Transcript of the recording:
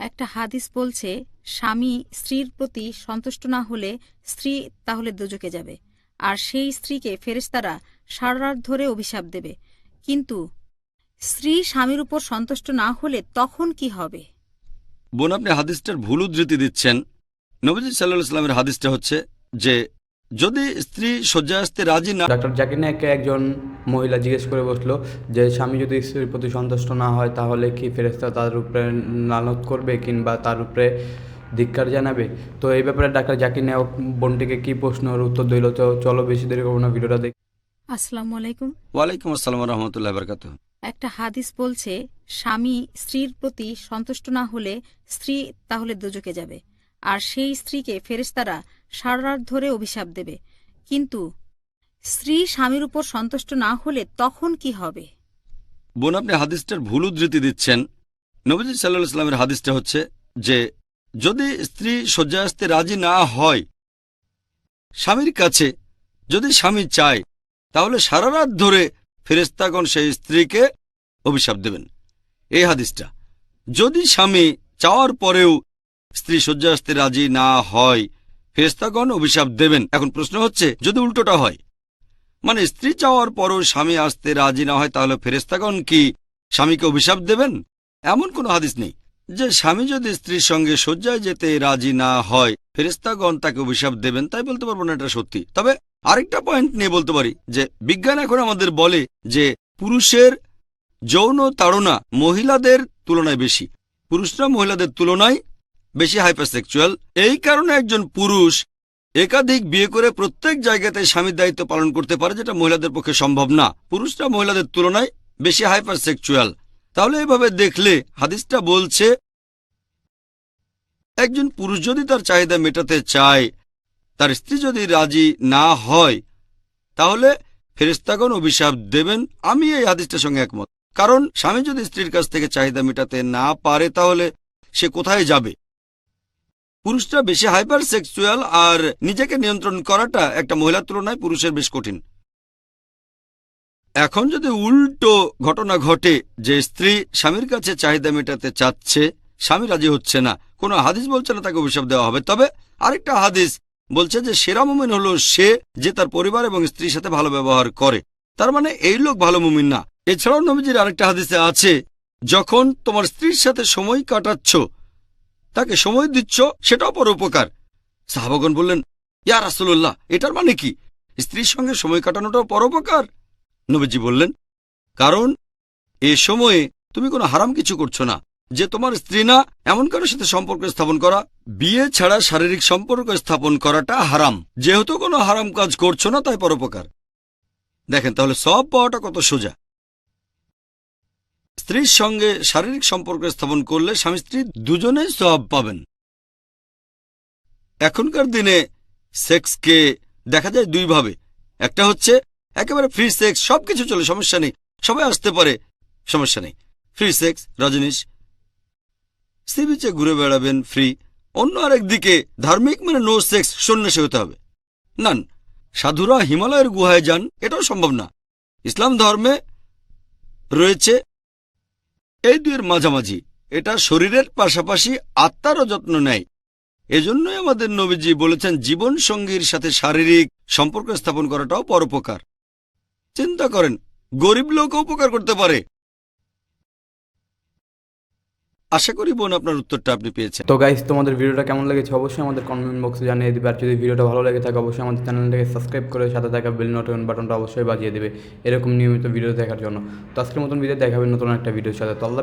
একটা হাদিস বলছে স্বামী স্ত্রীর প্রতি সন্তুষ্ট না হলে স্ত্রী তাহলে দুজকে যাবে আর সেই স্ত্রীকে ফেরেশতারা সারা রাত ধরে অভিশাপ দেবে। কিন্তু স্ত্রী স্বামীর উপর সন্তুষ্ট না হলে তখন কি হবে? বোন আপনি হাদিসটার ভুল উদ্ধৃতি দিচ্ছেন। নবীজি সাল্লাহ সাল্লামের হাদিসটা হচ্ছে যে যদি স্ত্রী শয্যায় আসতে রাজি না ডাক্তার জাকির নায়ককে একজন মহিলা জিজ্ঞেস করে বসল যে স্বামী যদি স্ত্রীর প্রতি সন্তুষ্ট না হয় তাহলে কি ফেরেস্তা তার উপরে লালত করবে কিংবা তার উপরে ধিক্কার জানাবে? তো এই ব্যাপারে ডাক্তার জাকির নায়ক বোনটিকে কি প্রশ্নের উত্তর দিল? তো চলো বেশি দেরি করব না ভিডিওটা দেখ। আসসালামু আলাইকুম। ওয়ালাইকুম আসসালাম রহমতুল্লাহ বরকাত একটা হাদিস বলছে স্বামী স্ত্রীর প্রতি সন্তুষ্ট না হলে স্ত্রী তাহলে দুজকে যাবে আর সেই স্ত্রীকে ফেরেশতারা সারা রাত ধরে অভিশাপ দেবে। কিন্তু স্ত্রী স্বামীর উপর সন্তুষ্ট না হলে তখন কি হবে? বোন, আপনি হাদিসটার ভুল উদ্ধৃতি দিচ্ছেন। নবীজি সাল্লাহ সাল্লামের হাদিসটা হচ্ছে যে, যদি স্ত্রী শয্যায় আসতে রাজি না হয়, স্বামীর কাছে যদি স্বামী চায়, তাহলে সারা রাত ধরে ফেরেস্তাগণ সেই স্ত্রীকে অভিশাপ দেবেন। এই হাদিসটা। যদি স্বামী চাওয়ার পরেও স্ত্রী শয্যা আসতে রাজি না হয় ফেরেস্তাগণ অভিশাপ দেবেন। এখন প্রশ্ন হচ্ছে, যদি উল্টোটা হয় মানে স্ত্রী চাওয়ার পরও স্বামী আসতে রাজি না হয়, তাহলে ফেরেস্তাগণ কি স্বামীকে অভিশাপ দেবেন? এমন কোনো হাদিস নেই যে স্বামী যদি স্ত্রীর সঙ্গে শয্যায় যেতে রাজি না হয় ফেরেস্তাগণ তাকে অভিশাপ দেবেন, তাই বলতে পারব না এটা সত্যি। তবে আরেকটা পয়েন্ট নিয়ে বলতে পারি যে বিজ্ঞান এখন আমাদের বলে যে পুরুষের যৌন তাড়না মহিলাদের তুলনায় বেশি। পুরুষরা মহিলাদের তুলনায় বেশি হাইপারসেক্সুয়াল এই কারণে একজন পুরুষ একাধিক বিয়ে করে প্রত্যেক জায়গাতে স্বামীর দায়িত্ব পালন করতে পারে, যেটা মহিলাদের পক্ষে সম্ভব না। পুরুষরা মহিলাদের তুলনায় বেশি হাইপারসেক্সুয়াল। তাহলে এভাবে দেখলে হাদিসটা বলছে, একজন পুরুষ যদি তার চাহিদা মেটাতে চায়, তার স্ত্রী যদি রাজি না হয়, তাহলে ফেরেস্তাগণ অভিশাপ দেবেন। আমি এই হাদিসটার সঙ্গে একমত। কারণ স্বামী যদি স্ত্রীর কাছ থেকে চাহিদা মেটাতে না পারে, তাহলে সে কোথায় যাবে? পুরুষরা বেশি হাইপার সেক্সুয়াল আর নিজেকে নিয়ন্ত্রণ করাটা একটা মহিলার তুলনায় পুরুষের বেশ কঠিন। এখন যদি উল্টো ঘটনা ঘটে যে স্ত্রী স্বামীর কাছে চাহিদা মেটাতে চাচ্ছে, স্বামী রাজি হচ্ছে না, কোনো হাদিস বলছে না তাকে অভিশাপ দেওয়া হবে। তবে আরেকটা হাদিস বলছে যে সেরা মুমিন হলো সে যে তার পরিবার এবং স্ত্রীর সাথে ভালো ব্যবহার করে। তার মানে এই লোক ভালো মুমিন না। এছাড়াও নবীজির আরেকটা হাদিসে আছে, যখন তোমার স্ত্রীর সাথে সময় কাটাচ্ছ তাকে সময় দিচ্ছ, সেটাও পর উপকার। সাহাবাগন বললেন, ইয়া রাসুল্লাহ এটার মানে কি? স্ত্রীর সঙ্গে সময় কাটানোটাও পরোপকার নবীজি বললেন, কারণ এ সময়ে তুমি কোনো হারাম কিছু করছ না। যে তোমার স্ত্রী না, এমন কারোর সাথে সম্পর্ক স্থাপন করা, বিয়ে ছাড়া শারীরিক সম্পর্ক স্থাপন করাটা হারাম। যেহেতু কোনো হারাম কাজ করছ না, তাই পরোপকার দেখেন, তাহলে সব পাওয়াটা কত সোজা। স্ত্রীর সঙ্গে শারীরিক সম্পর্ক স্থাপন করলে স্বামী স্ত্রী দুজনেই সব পাবেন। এখনকার দিনে সেক্সকে দেখা যায় দুইভাবে একটা হচ্ছে একেবারে ফ্রি সেক্স, সবকিছু চলে, সমস্যা নেই, সবাই আসতে পারে, সমস্যা নেই। ফ্রি সেক্স, রজনীশ সি বিচে ঘুরে বেড়াবেন, ফ্রি। অন্য আরেক দিকে, ধার্মিক মানে নো সেক্স, সন্ন্যাসী হতে হবে। নান, সাধুরা হিমালয়ের গুহায় যান, এটাও সম্ভব না। ইসলাম ধর্মে রয়েছে এই দুয়ের মাঝামাঝি। এটা শরীরের পাশাপাশি আত্মারও যত্ন নেয়। এজন্যই আমাদের নবীজি বলেছেন, জীবন সঙ্গীর সাথে শারীরিক সম্পর্ক স্থাপন করাটাও পরোপকার। চিন্তা করেন, গরিব লোকও উপকার করতে পারে। আশা করি বোন, আপনার উত্তরটা আপনি পেয়েছেন। তো গাইস তোমাদের ভিডিওটা কেমন লেগেছে অবশ্যই আমাদের কমেন্ট বক্সে জানিয়ে দেবে, আর যদি ভিডিওটা ভালো লেগে থাকে, অবশ্যই আমাদের চ্যানেলটাকে সাবস্ক্রাইব করে সাথে থাকা বেল নোটিফিকেশন বাটনটা অবশ্যই বাজিয়ে দেবে, এরকম নিয়মিত ভিডিও দেখার জন্য। তো আজকের মতন ভিডিও দেখাবেন নতুন একটা ভিডিওর সাথে। তো আল্লাহ।